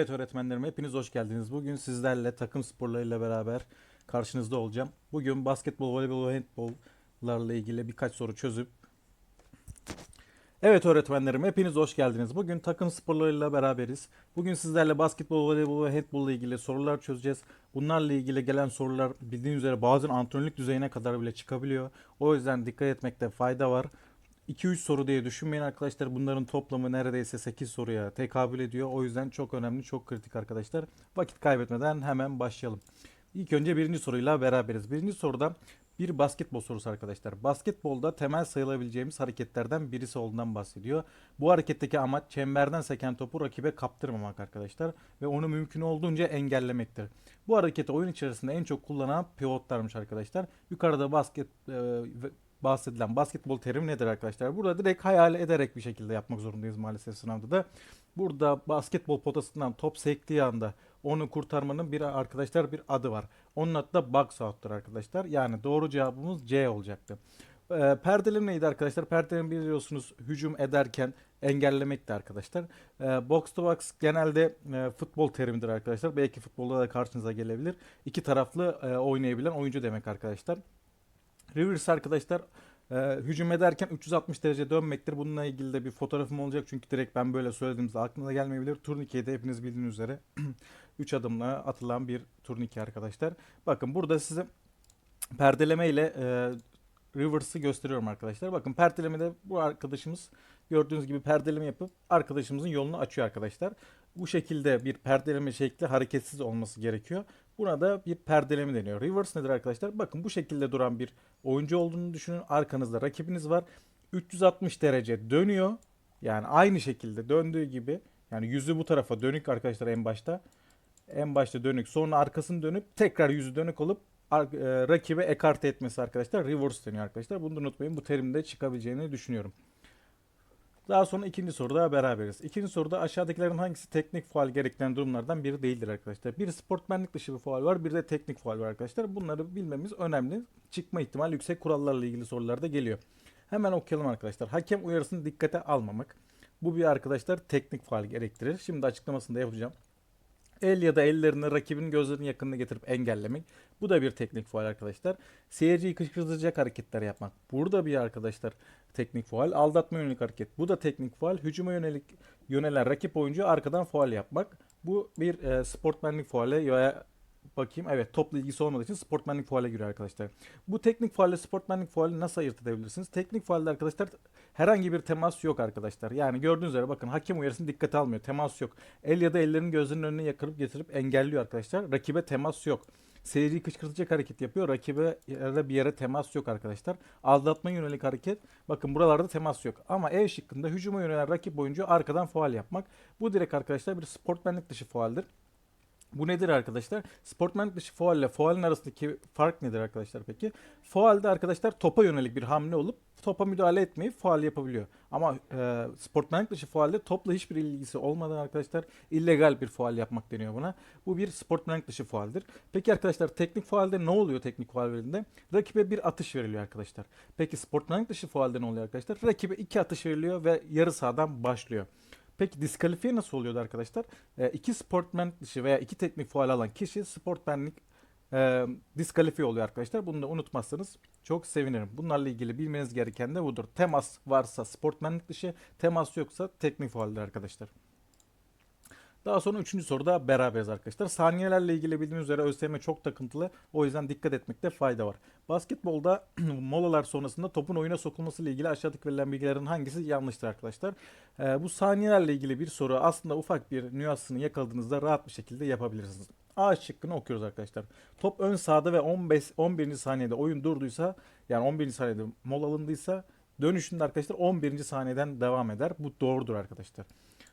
Evet öğretmenlerim hepiniz hoş geldiniz. Bugün sizlerle takım sporlarıyla beraber karşınızda olacağım. Bugün basketbol, voleybol ve handbollarla ilgili birkaç soru çözüp Evet öğretmenlerim hepiniz hoş geldiniz. Bugün takım sporlarıyla beraberiz. Bugün sizlerle basketbol, voleybol ve handbolla ilgili sorular çözeceğiz. Bunlarla ilgili gelen sorular bildiğiniz üzere bazen antrenörlük düzeyine kadar bile çıkabiliyor. O yüzden dikkat etmekte fayda var. 2-3 soru diye düşünmeyin arkadaşlar. Bunların toplamı neredeyse 8 soruya tekabül ediyor. O yüzden çok önemli, çok kritik arkadaşlar. Vakit kaybetmeden hemen başlayalım. İlk önce birinci soruyla beraberiz. Birinci soruda bir basketbol sorusu arkadaşlar. Basketbolda temel sayılabileceğimiz hareketlerden birisi olduğundan bahsediyor. Bu hareketteki amaç çemberden seken topu rakibe kaptırmamak arkadaşlar ve onu mümkün olduğunca engellemektir. Bu hareketi oyun içerisinde en çok kullanan pivotlarmış arkadaşlar. Yukarıda basket e, bahsedilen basketbol terimi nedir arkadaşlar? Burada direkt hayal ederek bir şekilde yapmak zorundayız maalesef sınavda da. Burada basketbol potasından top sektiği anda onu kurtarmanın bir arkadaşlar bir adı var. Onun adı da box out'tur arkadaşlar. Yani doğru cevabımız C olacaktı. Ee, perdeleme neydi arkadaşlar? Perdeleme biliyorsunuz hücum ederken engellemekti arkadaşlar. Ee, box to box genelde e, futbol terimidir arkadaşlar. Belki futbolda da karşınıza gelebilir. İki taraflı e, oynayabilen oyuncu demek arkadaşlar. Reverse arkadaşlar e, hücum ederken 360 derece dönmektir. Bununla ilgili de bir fotoğrafım olacak. Çünkü direkt ben böyle söylediğimizde aklınıza gelmeyebilir. Turnikeyi hepiniz bildiğiniz üzere 3 adımla atılan bir turnike arkadaşlar. Bakın burada size perdeleme ile e, reverse'ı gösteriyorum arkadaşlar. Bakın perdelemede bu arkadaşımız gördüğünüz gibi perdeleme yapıp arkadaşımızın yolunu açıyor arkadaşlar. Bu şekilde bir perdeleme şekli hareketsiz olması gerekiyor. Buna da bir perdeleme deniyor. Reverse nedir arkadaşlar? Bakın bu şekilde duran bir oyuncu olduğunu düşünün. Arkanızda rakibiniz var. 360 derece dönüyor. Yani aynı şekilde döndüğü gibi. Yani yüzü bu tarafa dönük arkadaşlar en başta. En başta dönük. Sonra arkasını dönüp tekrar yüzü dönük olup e, rakibe ekarte etmesi arkadaşlar. Reverse deniyor arkadaşlar. Bunu da unutmayın. Bu terimde çıkabileceğini düşünüyorum. Daha sonra ikinci soruda beraberiz. İkinci soruda aşağıdakilerin hangisi teknik faal gerektiren durumlardan biri değildir arkadaşlar. Bir sportmenlik dışı bir faal var, bir de teknik faal var arkadaşlar. Bunları bilmemiz önemli. Çıkma ihtimali yüksek kurallarla ilgili sorularda geliyor. Hemen okuyalım arkadaşlar. Hakem uyarısını dikkate almamak. Bu bir arkadaşlar teknik faal gerektirir. Şimdi açıklamasını da yapacağım. El ya da ellerini rakibin gözlerinin yakınına getirip engellemek. Bu da bir teknik faal arkadaşlar. Seyirciyi kışkırtacak hareketler yapmak. Burada bir arkadaşlar teknik faal. Aldatma yönelik hareket. Bu da teknik faal. Hücuma yönelik yönelen rakip oyuncu arkadan faal yapmak. Bu bir e, sportmenlik faale ya bakayım. Evet topla ilgisi olmadığı için sportmenlik faale giriyor arkadaşlar. Bu teknik faalle sportmenlik faali nasıl ayırt edebilirsiniz? Teknik faalde arkadaşlar herhangi bir temas yok arkadaşlar. Yani gördüğünüz üzere bakın hakem uyarısını dikkate almıyor. Temas yok. El ya da ellerin gözlerinin önüne yakırıp getirip engelliyor arkadaşlar. Rakibe temas yok. Seyirciyi kışkırtacak hareket yapıyor. Rakibe da bir yere temas yok arkadaşlar. Aldatma yönelik hareket. Bakın buralarda temas yok. Ama E şıkkında hücuma yönelen rakip oyuncu arkadan faal yapmak. Bu direkt arkadaşlar bir sportmenlik dışı faaldir. Bu nedir arkadaşlar? Sportmenlik dışı faal ile faalin arasındaki fark nedir arkadaşlar peki? Faalde arkadaşlar topa yönelik bir hamle olup topa müdahale etmeyip faal yapabiliyor. Ama e, sportmenlik dışı faalde topla hiçbir ilgisi olmadan arkadaşlar illegal bir faal yapmak deniyor buna. Bu bir sportmenlik dışı faaldir. Peki arkadaşlar teknik faalde ne oluyor teknik faal verildiğinde? Rakibe bir atış veriliyor arkadaşlar. Peki sportmenlik dışı faalde ne oluyor arkadaşlar? Rakibe iki atış veriliyor ve yarı sahadan başlıyor. Peki diskalifiye nasıl oluyordu arkadaşlar? E, iki sportmen dışı veya iki teknik faal alan kişi sportmenlik e, diskalifiye oluyor arkadaşlar. Bunu da unutmazsanız çok sevinirim. Bunlarla ilgili bilmeniz gereken de budur. Temas varsa sportmenlik dışı, temas yoksa teknik faaldir arkadaşlar. Daha sonra üçüncü soruda beraberiz arkadaşlar. Saniyelerle ilgili bildiğiniz üzere ÖSYM çok takıntılı. O yüzden dikkat etmekte fayda var. Basketbolda molalar sonrasında topun oyuna sokulması ile ilgili aşağıdaki verilen bilgilerin hangisi yanlıştır arkadaşlar? Ee, bu saniyelerle ilgili bir soru aslında ufak bir nüansını yakaladığınızda rahat bir şekilde yapabilirsiniz. A şıkkını okuyoruz arkadaşlar. Top ön sahada ve 15 11. saniyede oyun durduysa yani 11. saniyede mola alındıysa dönüşünde arkadaşlar 11. saniyeden devam eder. Bu doğrudur arkadaşlar.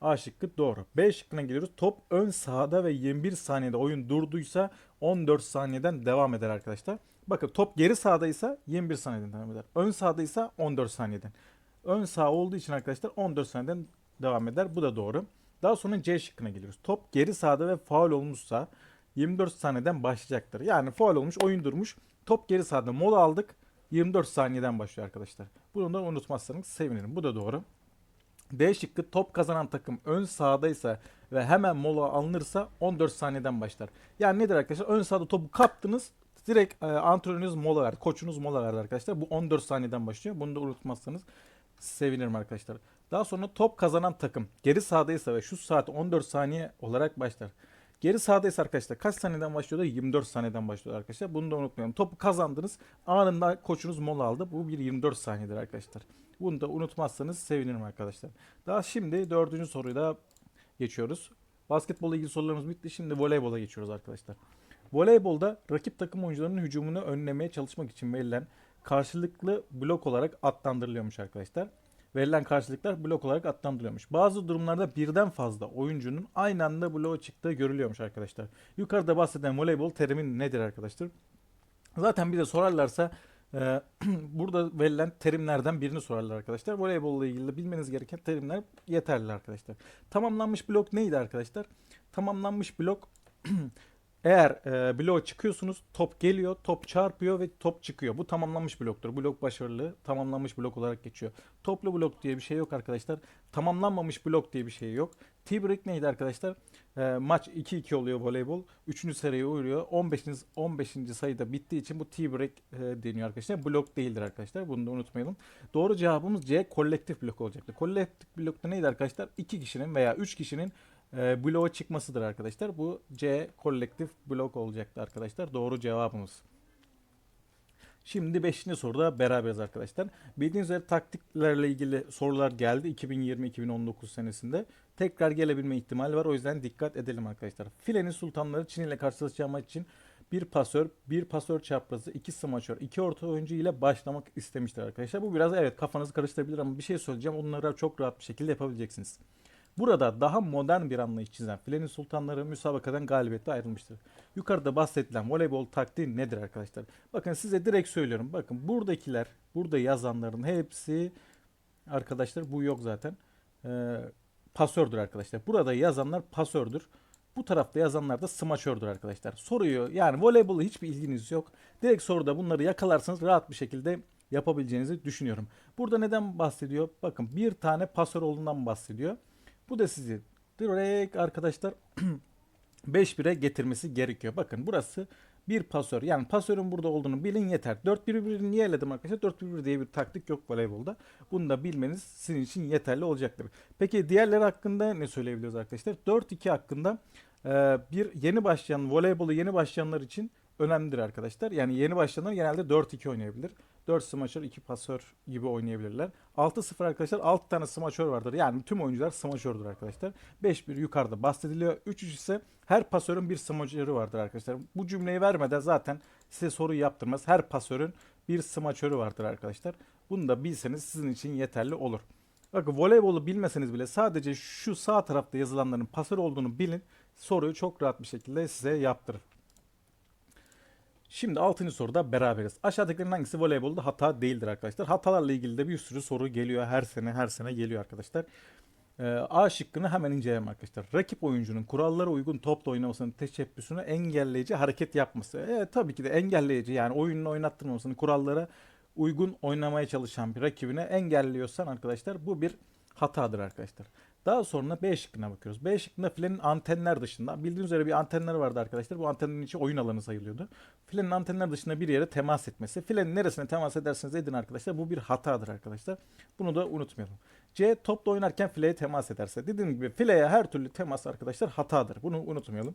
A şıkkı doğru. B şıkkına geliyoruz. Top ön sahada ve 21 saniyede oyun durduysa 14 saniyeden devam eder arkadaşlar. Bakın top geri sahadaysa 21 saniyeden devam eder. Ön sahadaysa 14 saniyeden. Ön sağ olduğu için arkadaşlar 14 saniyeden devam eder. Bu da doğru. Daha sonra C şıkkına geliyoruz. Top geri sahada ve faul olmuşsa 24 saniyeden başlayacaktır. Yani faul olmuş, oyun durmuş. Top geri sahada mola aldık. 24 saniyeden başlıyor arkadaşlar. Bunu da unutmazsanız sevinirim. Bu da doğru. D şıkkı top kazanan takım ön sahadaysa ve hemen mola alınırsa 14 saniyeden başlar. Yani nedir arkadaşlar? Ön sahada topu kaptınız. Direkt e, antrenörünüz mola verdi. Koçunuz mola verdi arkadaşlar. Bu 14 saniyeden başlıyor. Bunu da unutmazsanız sevinirim arkadaşlar. Daha sonra top kazanan takım geri sahadaysa ve şu saat 14 saniye olarak başlar. Geri sahadaysa arkadaşlar kaç saniyeden başlıyor da 24 saniyeden başlıyor arkadaşlar. Bunu da unutmayalım. Topu kazandınız. Anında koçunuz mola aldı. Bu bir 24 saniyedir arkadaşlar. Bunu da unutmazsanız sevinirim arkadaşlar. Daha şimdi dördüncü soruyu da geçiyoruz. Basketbolla ilgili sorularımız bitti. Şimdi voleybola geçiyoruz arkadaşlar. Voleybolda rakip takım oyuncularının hücumunu önlemeye çalışmak için verilen karşılıklı blok olarak adlandırılıyormuş arkadaşlar. Verilen karşılıklar blok olarak adlandırılıyormuş. Bazı durumlarda birden fazla oyuncunun aynı anda bloğa çıktığı görülüyormuş arkadaşlar. Yukarıda bahseden voleybol terimi nedir arkadaşlar? Zaten bir de sorarlarsa e, burada verilen terimlerden birini sorarlar arkadaşlar. Voleybolla ilgili bilmeniz gereken terimler yeterli arkadaşlar. Tamamlanmış blok neydi arkadaşlar? Tamamlanmış blok eğer e, bloğa çıkıyorsunuz top geliyor, top çarpıyor ve top çıkıyor. Bu tamamlanmış bloktur. Blok başarılı tamamlanmış blok olarak geçiyor. Toplu blok diye bir şey yok arkadaşlar. Tamamlanmamış blok diye bir şey yok. T-break neydi arkadaşlar? E, maç 2-2 oluyor voleybol. 3. seriye uğruyor. 15. 15. sayıda bittiği için bu T-break e, deniyor arkadaşlar. Blok değildir arkadaşlar. Bunu da unutmayalım. Doğru cevabımız C kolektif blok olacaktı. Kolektif blokta neydi arkadaşlar? 2 kişinin veya 3 kişinin e, bloğa çıkmasıdır arkadaşlar. Bu C kolektif blok olacaktı arkadaşlar. Doğru cevabımız. Şimdi 5. soruda beraberiz arkadaşlar. Bildiğiniz üzere taktiklerle ilgili sorular geldi 2020-2019 senesinde. Tekrar gelebilme ihtimali var. O yüzden dikkat edelim arkadaşlar. Filenin sultanları Çin ile karşılaşacağı maç için bir pasör, bir pasör çaprazı, iki smaçör, iki orta oyuncu ile başlamak istemiştir arkadaşlar. Bu biraz evet kafanızı karıştırabilir ama bir şey söyleyeceğim. Onları çok rahat bir şekilde yapabileceksiniz. Burada daha modern bir anlayış çizen Filenin Sultanları müsabakadan galibiyetle ayrılmıştır. Yukarıda bahsedilen voleybol taktiği nedir arkadaşlar? Bakın size direkt söylüyorum. Bakın buradakiler, burada yazanların hepsi arkadaşlar bu yok zaten. Ee, pasördür arkadaşlar. Burada yazanlar pasördür. Bu tarafta yazanlar da smaçördür arkadaşlar. Soruyu yani voleybola hiçbir ilginiz yok. Direkt soruda bunları yakalarsanız rahat bir şekilde yapabileceğinizi düşünüyorum. Burada neden bahsediyor? Bakın bir tane pasör olduğundan bahsediyor. Bu da sizi direkt arkadaşlar 5-1'e getirmesi gerekiyor. Bakın burası bir pasör. Yani pasörün burada olduğunu bilin yeter. 4-1-1'i niye eledim arkadaşlar? 4-1-1 diye bir taktik yok voleybolda. Bunu da bilmeniz sizin için yeterli olacaktır. Peki diğerleri hakkında ne söyleyebiliyoruz arkadaşlar? 4-2 hakkında bir yeni başlayan voleybolu yeni başlayanlar için önemlidir arkadaşlar. Yani yeni başlayanlar genelde 4-2 oynayabilir. 4 smaçör 2 pasör gibi oynayabilirler. 6-0 arkadaşlar 6 tane smaçör vardır. Yani tüm oyuncular smaçördür arkadaşlar. 5-1 yukarıda bahsediliyor. 3-3 ise her pasörün bir smaçörü vardır arkadaşlar. Bu cümleyi vermeden zaten size soru yaptırmaz. Her pasörün bir smaçörü vardır arkadaşlar. Bunu da bilseniz sizin için yeterli olur. Bakın voleybolu bilmeseniz bile sadece şu sağ tarafta yazılanların pasör olduğunu bilin. Soruyu çok rahat bir şekilde size yaptırır. Şimdi 6. soruda beraberiz. Aşağıdakilerin hangisi voleybolda hata değildir arkadaşlar? Hatalarla ilgili de bir sürü soru geliyor. Her sene her sene geliyor arkadaşlar. Ee, A şıkkını hemen inceleyelim arkadaşlar. Rakip oyuncunun kurallara uygun topla oynamasının teşebbüsünü engelleyici hareket yapması. E, tabii ki de engelleyici yani oyununu oynattırmamasını kurallara uygun oynamaya çalışan bir rakibine engelliyorsan arkadaşlar bu bir hatadır arkadaşlar. Daha sonra B şıkkına bakıyoruz. B şıkkında filenin antenler dışında bildiğiniz üzere bir antenler vardı arkadaşlar. Bu antenin içi oyun alanı sayılıyordu. Filenin antenler dışında bir yere temas etmesi. Filenin neresine temas ederseniz edin arkadaşlar. Bu bir hatadır arkadaşlar. Bunu da unutmayalım. C topla oynarken fileye temas ederse. Dediğim gibi fileye her türlü temas arkadaşlar hatadır. Bunu unutmayalım.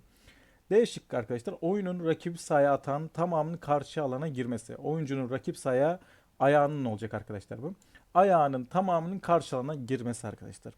D şıkkı arkadaşlar oyunun rakip sahaya atan tamamının karşı alana girmesi. Oyuncunun rakip sahaya ayağının olacak arkadaşlar bu. Ayağının tamamının karşı alana girmesi arkadaşlar.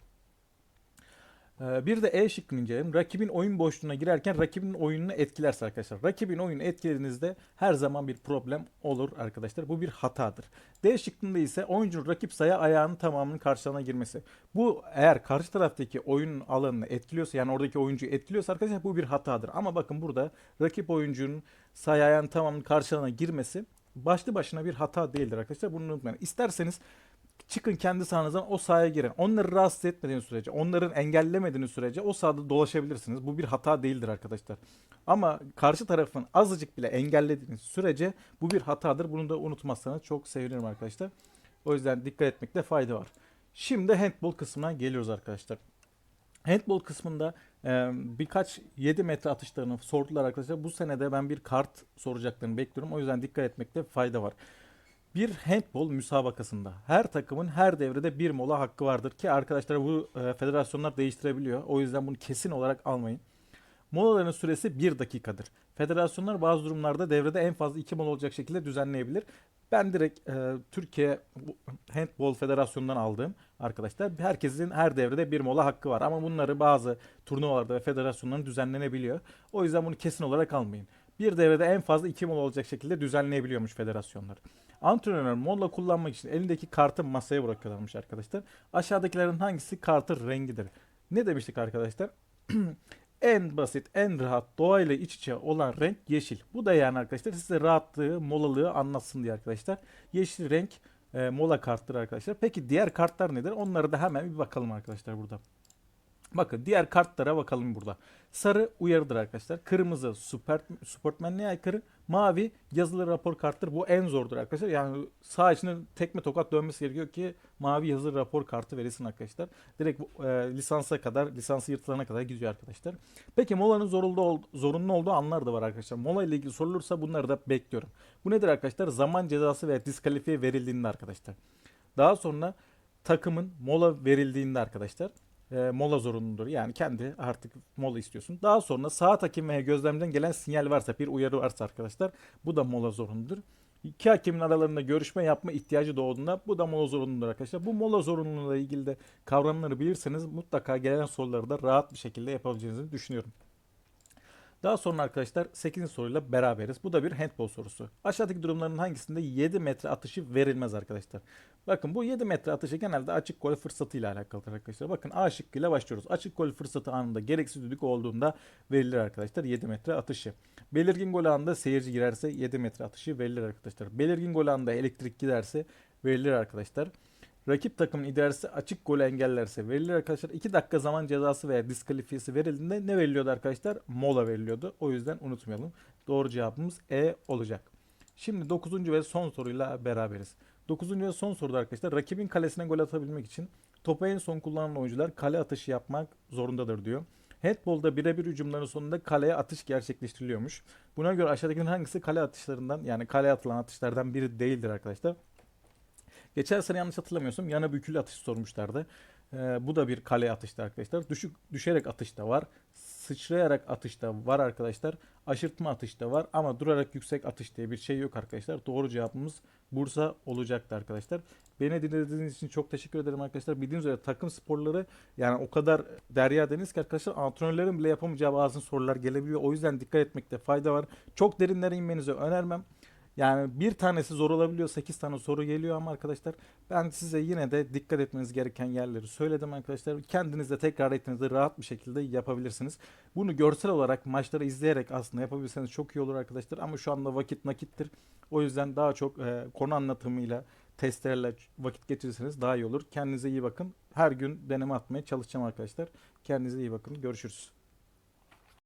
Ee, Bir de E şıkkını inceleyelim. Rakibin oyun boşluğuna girerken rakibin oyununu etkilerse arkadaşlar. Rakibin oyunu etkilediğinizde her zaman bir problem olur arkadaşlar. Bu bir hatadır. D şıkkında ise oyuncunun rakip sayı ayağının tamamının karşılığına girmesi. Bu eğer karşı taraftaki oyun alanını etkiliyorsa yani oradaki oyuncuyu etkiliyorsa arkadaşlar bu bir hatadır. Ama bakın burada rakip oyuncunun sayı ayağının tamamının karşılığına girmesi başlı başına bir hata değildir arkadaşlar. Bunu unutmayın. İsterseniz çıkın kendi sahanızdan o sahaya girin. Onları rahatsız etmediğiniz sürece, onların engellemediğiniz sürece o sahada dolaşabilirsiniz. Bu bir hata değildir arkadaşlar. Ama karşı tarafın azıcık bile engellediğiniz sürece bu bir hatadır. Bunu da unutmazsanız çok sevinirim arkadaşlar. O yüzden dikkat etmekte fayda var. Şimdi handball kısmına geliyoruz arkadaşlar. Handball kısmında birkaç 7 metre atışlarını sordular arkadaşlar. Bu senede ben bir kart soracaklarını bekliyorum. O yüzden dikkat etmekte fayda var. Bir handball müsabakasında her takımın her devrede bir mola hakkı vardır ki arkadaşlar bu e, federasyonlar değiştirebiliyor. O yüzden bunu kesin olarak almayın. Molaların süresi 1 dakikadır. Federasyonlar bazı durumlarda devrede en fazla 2 mola olacak şekilde düzenleyebilir. Ben direkt e, Türkiye Handball Federasyonu'ndan aldığım arkadaşlar herkesin her devrede bir mola hakkı var. Ama bunları bazı turnuvalarda ve federasyonların düzenlenebiliyor. O yüzden bunu kesin olarak almayın. Bir devrede en fazla 2 mola olacak şekilde düzenleyebiliyormuş federasyonlar. Antrenör mola kullanmak için elindeki kartı masaya bırakıyorlarmış arkadaşlar. Aşağıdakilerin hangisi kartın rengidir? Ne demiştik arkadaşlar? en basit, en rahat, doğayla iç içe olan renk yeşil. Bu da yani arkadaşlar size rahatlığı, molalığı anlatsın diye arkadaşlar. Yeşil renk e, mola karttır arkadaşlar. Peki diğer kartlar nedir? Onları da hemen bir bakalım arkadaşlar burada. Bakın diğer kartlara bakalım burada. Sarı uyarıdır arkadaşlar. Kırmızı super, sportmenliğe aykırı. Mavi yazılı rapor karttır. Bu en zordur arkadaşlar. Yani sağ içinin tekme tokat dönmesi gerekiyor ki mavi yazılı rapor kartı verilsin arkadaşlar. Direkt e, lisansa kadar, lisansı yırtılana kadar gidiyor arkadaşlar. Peki molanın zorunlu, zorunlu olduğu anlar da var arkadaşlar. Mola ile ilgili sorulursa bunları da bekliyorum. Bu nedir arkadaşlar? Zaman cezası veya diskalifiye verildiğinde arkadaşlar. Daha sonra takımın mola verildiğinde arkadaşlar e, mola zorunludur. Yani kendi artık mola istiyorsun. Daha sonra saat hakim veya gözlemden gelen sinyal varsa, bir uyarı varsa arkadaşlar bu da mola zorunludur. İki hakemin aralarında görüşme yapma ihtiyacı doğduğunda bu da mola zorunludur arkadaşlar. Bu mola zorunluluğuyla ilgili de kavramları bilirseniz mutlaka gelen soruları da rahat bir şekilde yapabileceğinizi düşünüyorum. Daha sonra arkadaşlar 8. soruyla beraberiz. Bu da bir handball sorusu. Aşağıdaki durumların hangisinde 7 metre atışı verilmez arkadaşlar? Bakın bu 7 metre atışı genelde açık gol fırsatı ile alakalıdır arkadaşlar. Bakın A şıkkıyla başlıyoruz. Açık gol fırsatı anında gereksiz düdük olduğunda verilir arkadaşlar 7 metre atışı. Belirgin gol anında seyirci girerse 7 metre atışı verilir arkadaşlar. Belirgin gol anında elektrik giderse verilir arkadaşlar. Rakip takımın idaresi açık golü engellerse verilir arkadaşlar. 2 dakika zaman cezası veya diskalifiyesi verildiğinde ne veriliyordu arkadaşlar? Mola veriliyordu. O yüzden unutmayalım. Doğru cevabımız E olacak. Şimdi 9. ve son soruyla beraberiz. 9. ve son soruda arkadaşlar rakibin kalesine gol atabilmek için topu en son kullanan oyuncular kale atışı yapmak zorundadır diyor. Handball'da birebir hücumların sonunda kaleye atış gerçekleştiriliyormuş. Buna göre aşağıdakilerin hangisi kale atışlarından yani kaleye atılan atışlardan biri değildir arkadaşlar. Geçen sene yanlış hatırlamıyorsam yana bükülü atış sormuşlardı. Ee, bu da bir kale atıştı arkadaşlar. Düşük düşerek atış da var. Sıçrayarak atış da var arkadaşlar. Aşırtma atış da var ama durarak yüksek atış diye bir şey yok arkadaşlar. Doğru cevabımız Bursa olacaktı arkadaşlar. Beni dinlediğiniz için çok teşekkür ederim arkadaşlar. Bildiğiniz üzere takım sporları yani o kadar derya deniz ki arkadaşlar antrenörlerin bile yapamayacağı bazı sorular gelebiliyor. O yüzden dikkat etmekte fayda var. Çok derinlere inmenizi önermem. Yani bir tanesi zor olabiliyor. 8 tane soru geliyor ama arkadaşlar ben size yine de dikkat etmeniz gereken yerleri söyledim arkadaşlar. Kendiniz de tekrar ettiğinizde rahat bir şekilde yapabilirsiniz. Bunu görsel olarak maçları izleyerek aslında yapabilirseniz çok iyi olur arkadaşlar. Ama şu anda vakit nakittir. O yüzden daha çok e, konu anlatımıyla testlerle vakit geçirirseniz daha iyi olur. Kendinize iyi bakın. Her gün deneme atmaya çalışacağım arkadaşlar. Kendinize iyi bakın. Görüşürüz.